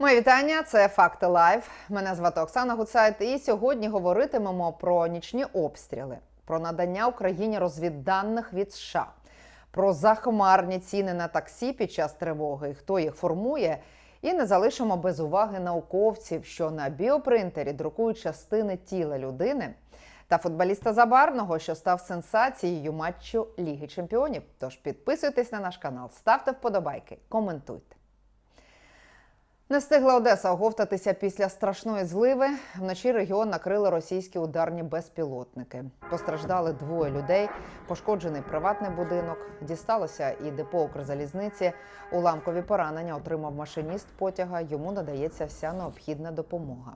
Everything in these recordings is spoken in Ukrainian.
Моє вітання. Це факти лайв. Мене звати Оксана Гуцайт. І сьогодні говоритимемо про нічні обстріли, про надання Україні розвідданих від США, про захмарні ціни на таксі під час тривоги, хто їх формує. І не залишимо без уваги науковців, що на біопринтері друкують частини тіла людини. Та футболіста Забарного, що став сенсацією матчу Ліги Чемпіонів. Тож підписуйтесь на наш канал, ставте вподобайки, коментуйте. Не встигла Одеса оговтатися після страшної зливи. Вночі регіон накрили російські ударні безпілотники. Постраждали двоє людей, пошкоджений приватний будинок. Дісталося і депо Укрзалізниці. Уламкові поранення отримав машиніст потяга. Йому надається вся необхідна допомога.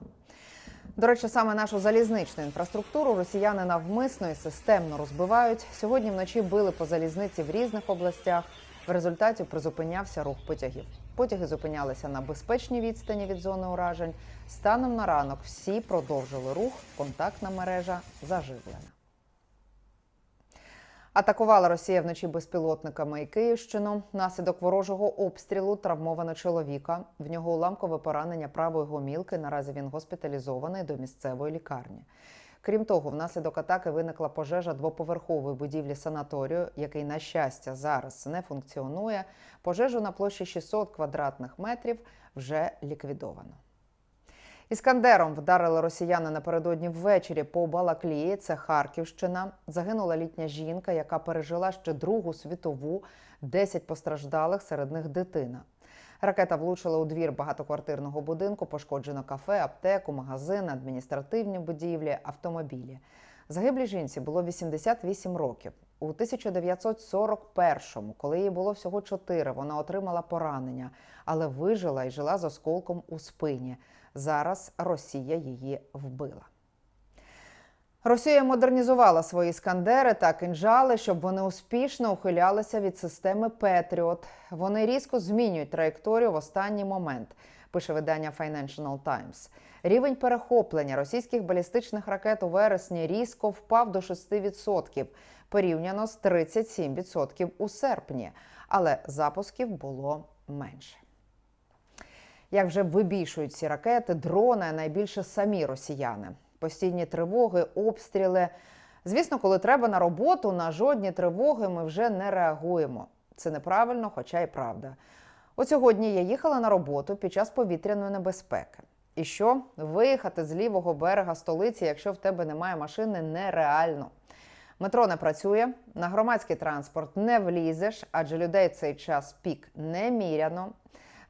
До речі, саме нашу залізничну інфраструктуру росіяни навмисно і системно розбивають. Сьогодні вночі били по залізниці в різних областях. В результаті призупинявся рух потягів. Потяги зупинялися на безпечній відстані від зони уражень. Станом на ранок всі продовжили рух. Контактна мережа заживлена. Атакувала Росія вночі безпілотниками і Київщину. Наслідок ворожого обстрілу травмовано чоловіка. В нього уламкове поранення правої гомілки. Наразі він госпіталізований до місцевої лікарні. Крім того, внаслідок атаки виникла пожежа двоповерхової будівлі санаторію, який, на щастя, зараз не функціонує. Пожежу на площі 600 квадратних метрів вже ліквідовано. Іскандером вдарили росіяни напередодні ввечері по Балаклії. Це Харківщина. Загинула літня жінка, яка пережила ще Другу світову. 10 постраждалих, серед них дитина. Ракета влучила у двір багатоквартирного будинку, пошкоджено кафе, аптеку, магазин, адміністративні будівлі, автомобілі. Загиблій жінці було 88 років. У 1941-му, коли їй було всього 4, вона отримала поранення, але вижила і жила з осколком у спині. Зараз Росія її вбила. Росія модернізувала свої іскандери та кинжали, щоб вони успішно ухилялися від системи Петріот. Вони різко змінюють траєкторію в останній момент, пише видання Financial Times. Рівень перехоплення російських балістичних ракет у вересні різко впав до 6%, порівняно з 37% у серпні, але запусків було менше. Як вже вибільшують ці ракети, дрони, найбільше самі росіяни постійні тривоги, обстріли. Звісно, коли треба на роботу, на жодні тривоги ми вже не реагуємо. Це неправильно, хоча й правда. От сьогодні я їхала на роботу під час повітряної небезпеки. І що виїхати з лівого берега столиці, якщо в тебе немає машини, нереально. Метро не працює, на громадський транспорт не влізеш, адже людей цей час пік не міряно.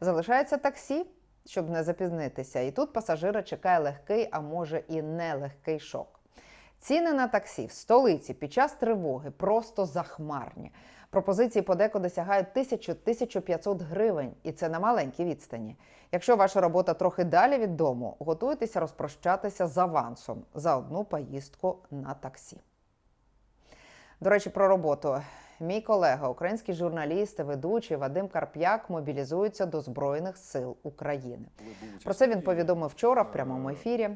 Залишається таксі, щоб не запізнитися. І тут пасажира чекає легкий, а може і нелегкий шок. Ціни на таксі в столиці під час тривоги просто захмарні. Пропозиції подекуди сягають 1000-1500 гривень, і це на маленькій відстані. Якщо ваша робота трохи далі від дому, готуйтеся розпрощатися з авансом за одну поїздку на таксі. До речі, про роботу. Мій колега, український журналіст ведучий Вадим Карп'як мобілізується до Збройних сил України. Про це він повідомив вчора в прямому ефірі.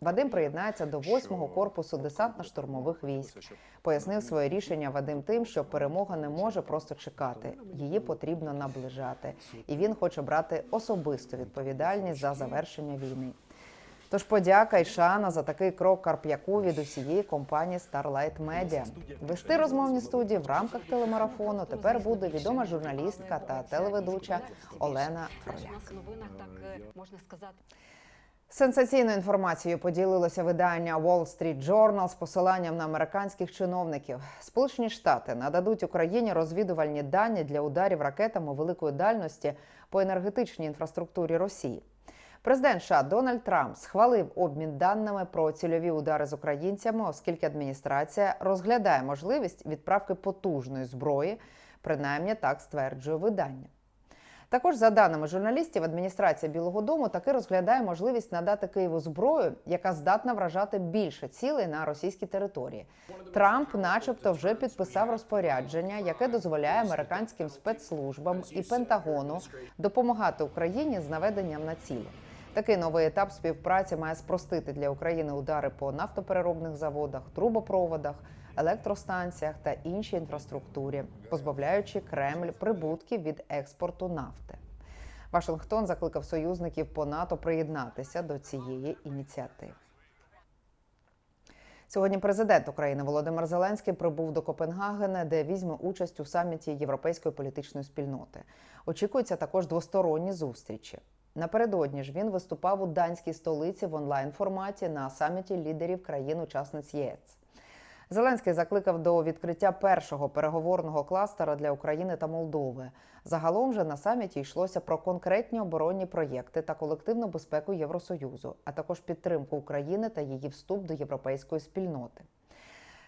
Вадим приєднається до 8-го корпусу десантно-штурмових військ. Пояснив своє рішення Вадим тим, що перемога не може просто чекати, її потрібно наближати, і він хоче брати особисту відповідальність за завершення війни. Тож подяка і шана за такий крок Карп'яку від усієї компанії Starlight Media. Вести розмовні студії в рамках телемарафону тепер буде відома журналістка та телеведуча Олена Фроляк. Можна сказати. Сенсаційною інформацією поділилося видання Wall Street Journal з посиланням на американських чиновників. Сполучені Штати нададуть Україні розвідувальні дані для ударів ракетами великої дальності по енергетичній інфраструктурі Росії. Президент США Дональд Трамп схвалив обмін даними про цільові удари з українцями, оскільки адміністрація розглядає можливість відправки потужної зброї, принаймні так стверджує видання. Також, за даними журналістів, адміністрація Білого Дому таки розглядає можливість надати Києву зброю, яка здатна вражати більше цілей на російській території. Трамп, начебто, вже підписав розпорядження, яке дозволяє американським спецслужбам і Пентагону допомагати Україні з наведенням на цілі. Такий новий етап співпраці має спростити для України удари по нафтопереробних заводах, трубопроводах, електростанціях та іншій інфраструктурі, позбавляючи Кремль прибутків від експорту нафти. Вашингтон закликав союзників по НАТО приєднатися до цієї ініціативи. Сьогодні президент України Володимир Зеленський прибув до Копенгагена, де візьме участь у саміті Європейської політичної спільноти. Очікуються також двосторонні зустрічі. Напередодні ж він виступав у данській столиці в онлайн форматі на саміті лідерів країн-учасниць ЄС. Зеленський закликав до відкриття першого переговорного кластера для України та Молдови. Загалом же на саміті йшлося про конкретні оборонні проєкти та колективну безпеку Євросоюзу, а також підтримку України та її вступ до європейської спільноти.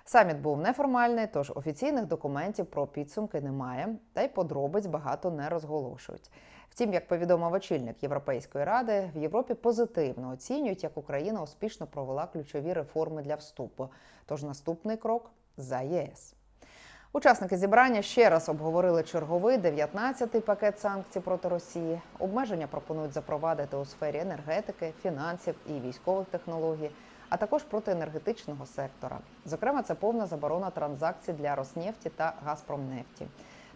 Саміт був неформальний, тож офіційних документів про підсумки немає, та й подробиць багато не розголошують. Втім, як повідомив очільник Європейської ради, в Європі позитивно оцінюють, як Україна успішно провела ключові реформи для вступу. Тож наступний крок за ЄС. Учасники зібрання ще раз обговорили черговий 19-й пакет санкцій проти Росії. Обмеження пропонують запровадити у сфері енергетики, фінансів і військових технологій, а також проти енергетичного сектора. Зокрема, це повна заборона транзакцій для Роснефті та Газпромнефті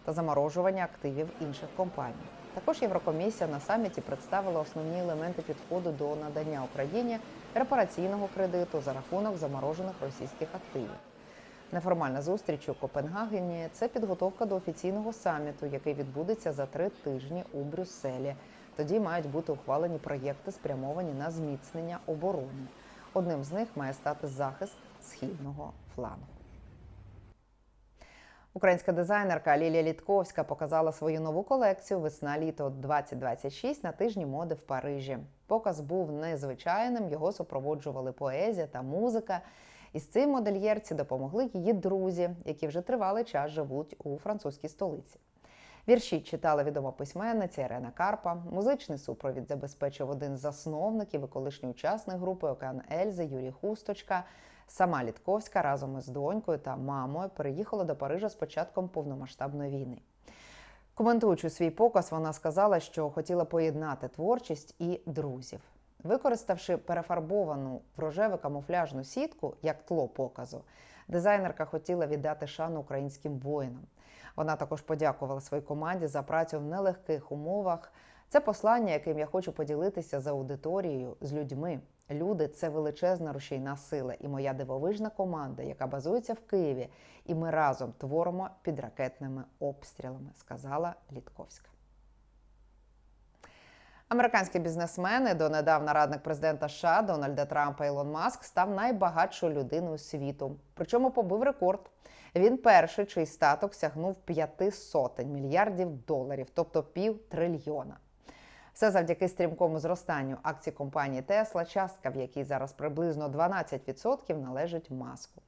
та заморожування активів інших компаній. Також Єврокомісія на саміті представила основні елементи підходу до надання Україні репараційного кредиту за рахунок заморожених російських активів. Неформальна зустріч у Копенгагені це підготовка до офіційного саміту, який відбудеться за три тижні у Брюсселі. Тоді мають бути ухвалені проєкти, спрямовані на зміцнення оборони. Одним з них має стати захист східного флангу. Українська дизайнерка Лілія Літковська показала свою нову колекцію Весна-літо 2026 на тижні моди в Парижі. Показ був незвичайним, його супроводжували поезія та музика. І з цим модельєрці допомогли її друзі, які вже тривалий час живуть у французькій столиці. Вірші читала відома письменниця Ірена Карпа. Музичний супровід забезпечив один з засновників і колишній учасник групи Океан Ельзи Юрій Хусточка. Сама Літковська разом із донькою та мамою переїхала до Парижа з початком повномасштабної війни. Коментуючи свій показ, вона сказала, що хотіла поєднати творчість і друзів. Використавши перефарбовану в рожеву камуфляжну сітку як тло показу, дизайнерка хотіла віддати шану українським воїнам. Вона також подякувала своїй команді за працю в нелегких умовах. Це послання, яким я хочу поділитися з аудиторією, з людьми. Люди це величезна рушійна сила і моя дивовижна команда, яка базується в Києві, і ми разом творимо під ракетними обстрілами, сказала Літковська. Американський бізнесмен і донедавна радник президента США Дональда Трампа Ілон Маск став найбагатшою людиною світу. Причому побив рекорд. Він перший, чий статок сягнув п'яти сотень мільярдів доларів, тобто пів трильйона. Все завдяки стрімкому зростанню акцій компанії Тесла, частка в якій зараз приблизно 12% належить маску.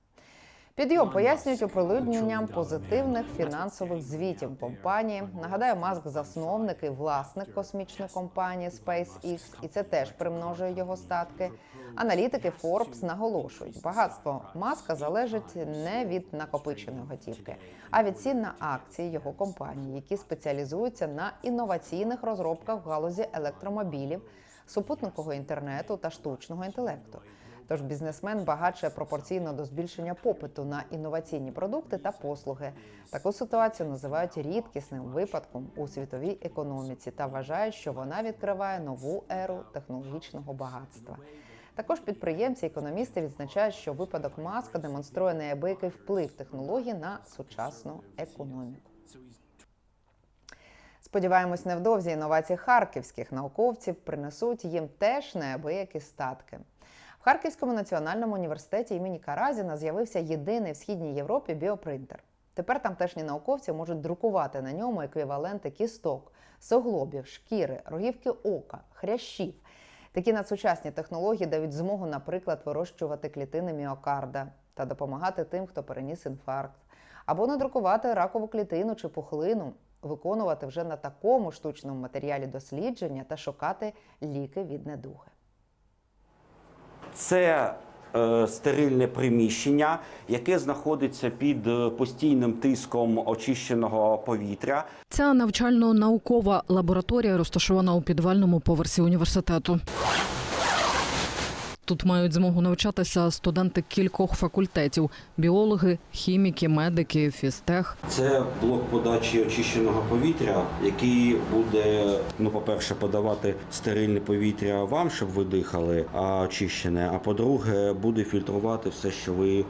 Підйом пояснюють оприлюдненням позитивних фінансових звітів компанії. Нагадаю, маск засновник і власник космічної компанії SpaceX, і це теж примножує його статки. Аналітики Forbes наголошують, багатство маска залежить не від накопиченої готівки, а від цін на акції його компанії, які спеціалізуються на інноваційних розробках в галузі електромобілів, супутникового інтернету та штучного інтелекту. Тож бізнесмен багатше пропорційно до збільшення попиту на інноваційні продукти та послуги. Таку ситуацію називають рідкісним випадком у світовій економіці та вважають, що вона відкриває нову еру технологічного багатства. Також підприємці, економісти відзначають, що випадок маска демонструє неабиякий вплив технологій на сучасну економіку. Сподіваємось, невдовзі інновації харківських науковців принесуть їм теж неабиякі статки. Харківському національному університеті імені Каразіна з'явився єдиний в східній Європі біопринтер. Тепер тамтешні науковці можуть друкувати на ньому еквіваленти кісток, суглобів, шкіри, рогівки ока, хрящів. Такі надсучасні технології дають змогу, наприклад, вирощувати клітини міокарда та допомагати тим, хто переніс інфаркт, або надрукувати ракову клітину чи пухлину, виконувати вже на такому штучному матеріалі дослідження та шукати ліки від недуги. Це е, стерильне приміщення, яке знаходиться під е, постійним тиском очищеного повітря. Ця навчально-наукова лабораторія розташована у підвальному поверсі університету. Тут мають змогу навчатися студенти кількох факультетів: біологи, хіміки, медики, фізтех. Це блок подачі очищеного повітря, який буде, ну, по-перше, подавати стерильне повітря вам, щоб ви дихали, а очищене. А по-друге, буде фільтрувати все, що ви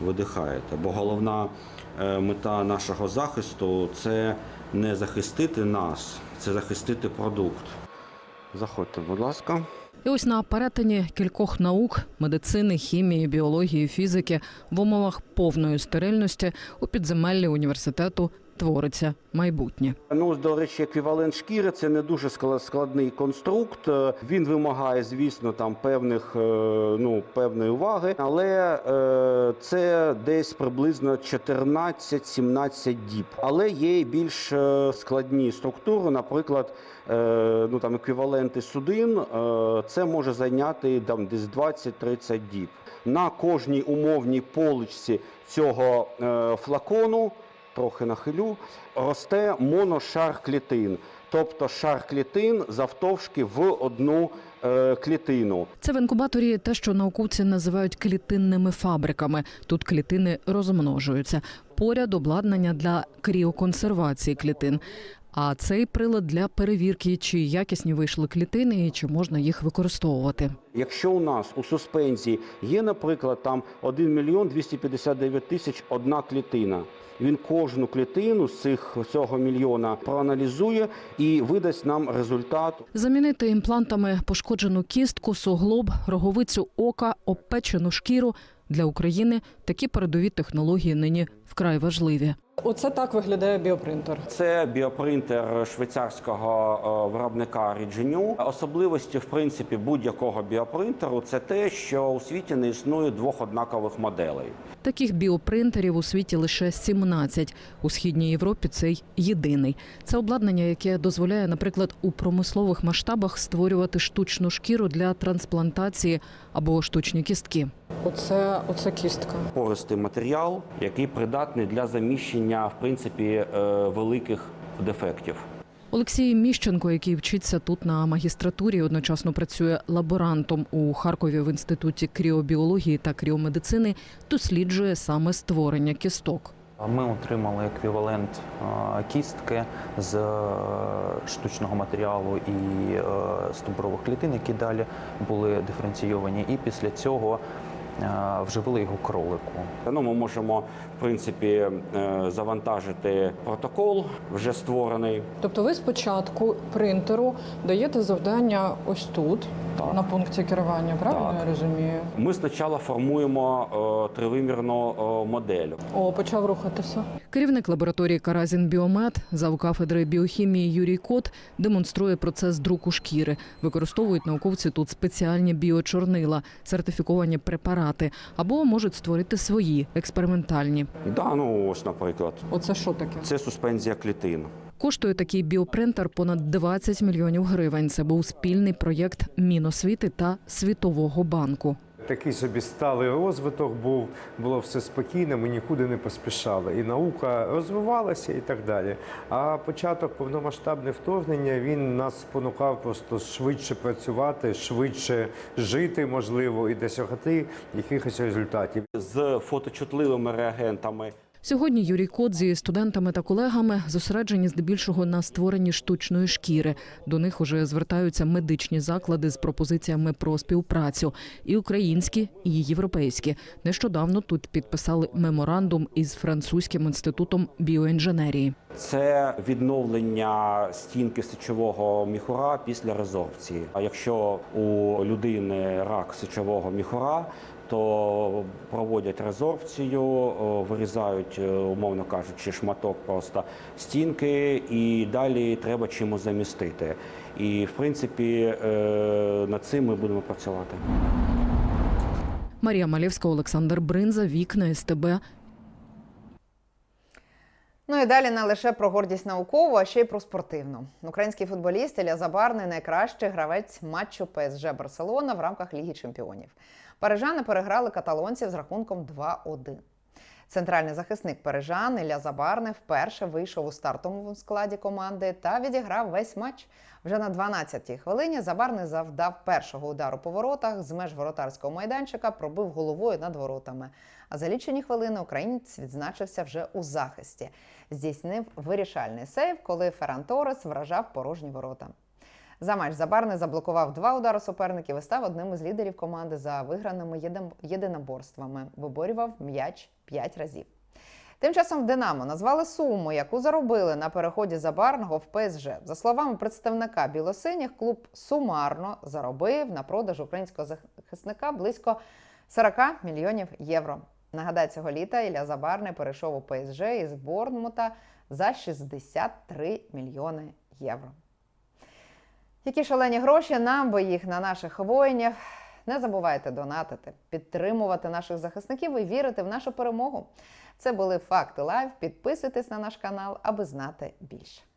видихаєте. Бо головна е, мета нашого захисту це не захистити нас, це захистити продукт. Заходьте, будь ласка. І ось на перетині кількох наук медицини, хімії, біології, фізики в умовах повної стерильності у підземеллі університету твориться майбутнє. Ну, до речі, еквівалент шкіри це не дуже скла- складний конструкт. Е, Він вимагає, звісно, там певних е, ну певної уваги, але е, це десь приблизно 14-17 діб. Але є і більш складні структури, наприклад, ну там еквіваленти судин. Це може зайняти там десь 20-30 діб. На кожній умовній поличці цього флакону трохи нахилю, росте моношар клітин, тобто шар клітин завтовшки в одну е, клітину. Це в інкубаторі те, що науковці називають клітинними фабриками. Тут клітини розмножуються. Поряд обладнання для кріоконсервації клітин. А цей прилад для перевірки, чи якісні вийшли клітини і чи можна їх використовувати. Якщо у нас у суспензії є, наприклад, там 1 мільйон 259 тисяч одна клітина. Він кожну клітину з цих цього мільйона проаналізує і видасть нам результат Замінити імплантами пошкоджену кістку, суглоб, роговицю ока, обпечену шкіру для України такі передові технології нині вкрай важливі. Оце так виглядає біопринтер. Це біопринтер швейцарського е, виробника Regenew. Особливості, в принципі, будь-якого біопринтеру це те, що у світі не існує двох однакових моделей. Таких біопринтерів у світі лише 17. У східній Європі цей єдиний. Це обладнання, яке дозволяє, наприклад, у промислових масштабах створювати штучну шкіру для трансплантації або штучні кістки. Оце, оце кістка. Пористий матеріал, який придатний для заміщення в принципі е, великих дефектів. Олексій Міщенко, який вчиться тут на магістратурі, одночасно працює лаборантом у Харкові в інституті кріобіології та кріомедицини, досліджує саме створення кісток. Ми отримали еквівалент е, кістки з е, штучного матеріалу і е, клітин, які далі були диференційовані. І після цього вживили його кролику. Ну, ми можемо в принципі е, завантажити протокол, вже створений. Тобто ви спочатку принтеру даєте завдання ось тут, Так. на пункті керування, правильно Так. я розумію? Ми спочатку формуємо е, тривимірну е, модель. О, почав рухатися. Керівник лабораторії Каразін Біомед завкафедри біохімії Юрій Кот демонструє процес друку шкіри. Використовують науковці тут спеціальні біочорнила, сертифіковані препарати або можуть створити свої експериментальні. Да, ну ось, наприклад, Оце що таке? це суспензія клітин. Коштує такий біопринтер понад 20 мільйонів гривень. Це був спільний проєкт Міносвіти та Світового банку. Такий собі сталий розвиток був, було все спокійно, ми нікуди не поспішали. І наука розвивалася і так далі. А початок повномасштабне вторгнення він нас спонукав просто швидше працювати, швидше жити, можливо, і досягати якихось результатів. з фоточутливими реагентами. Сьогодні Юрій Кот зі студентами та колегами зосереджені здебільшого на створенні штучної шкіри. До них уже звертаються медичні заклади з пропозиціями про співпрацю і українські, і європейські. Нещодавно тут підписали меморандум із французьким інститутом біоінженерії. Це відновлення стінки сечового міхура після резорбції. А якщо у людини рак сечового міхура, то проводять резорбцію, вирізають, е, умовно кажучи, шматок просто стінки, і далі треба чимось замістити. І в принципі е, над цим ми будемо працювати. Марія Малєвська, Олександр Бринза, вікна СТБ. Ну і далі не лише про гордість наукову, а ще й про спортивну. Український футболіст Ілля Забарний найкращий гравець матчу ПСЖ Барселона в рамках Ліги Чемпіонів. Парижани переграли каталонців з рахунком 2-1. Центральний захисник Парижан Ілля Забарний вперше вийшов у стартовому складі команди та відіграв весь матч. Вже на 12-й хвилині Забарний завдав першого удару по воротах з меж воротарського майданчика, пробив головою над воротами. А за лічені хвилини українець відзначився вже у захисті. Здійснив вирішальний сейв, коли Ферран Торес вражав порожні ворота. За матч Забарний заблокував два удари суперників і став одним із лідерів команди за виграними єдиноборствами. Виборював м'яч п'ять разів. Тим часом в Динамо назвали суму, яку заробили на переході Забарного в ПСЖ. За словами представника білосиніх, клуб сумарно заробив на продаж українського захисника близько 40 мільйонів євро. Нагадаю, цього літа Ілля Забарний перейшов у ПСЖ із Борнмута за 63 мільйони євро. Які шалені гроші нам, бо їх на наших воїнів. Не забувайте донатити, підтримувати наших захисників і вірити в нашу перемогу. Це були факти лайв. Підписуйтесь на наш канал, аби знати більше.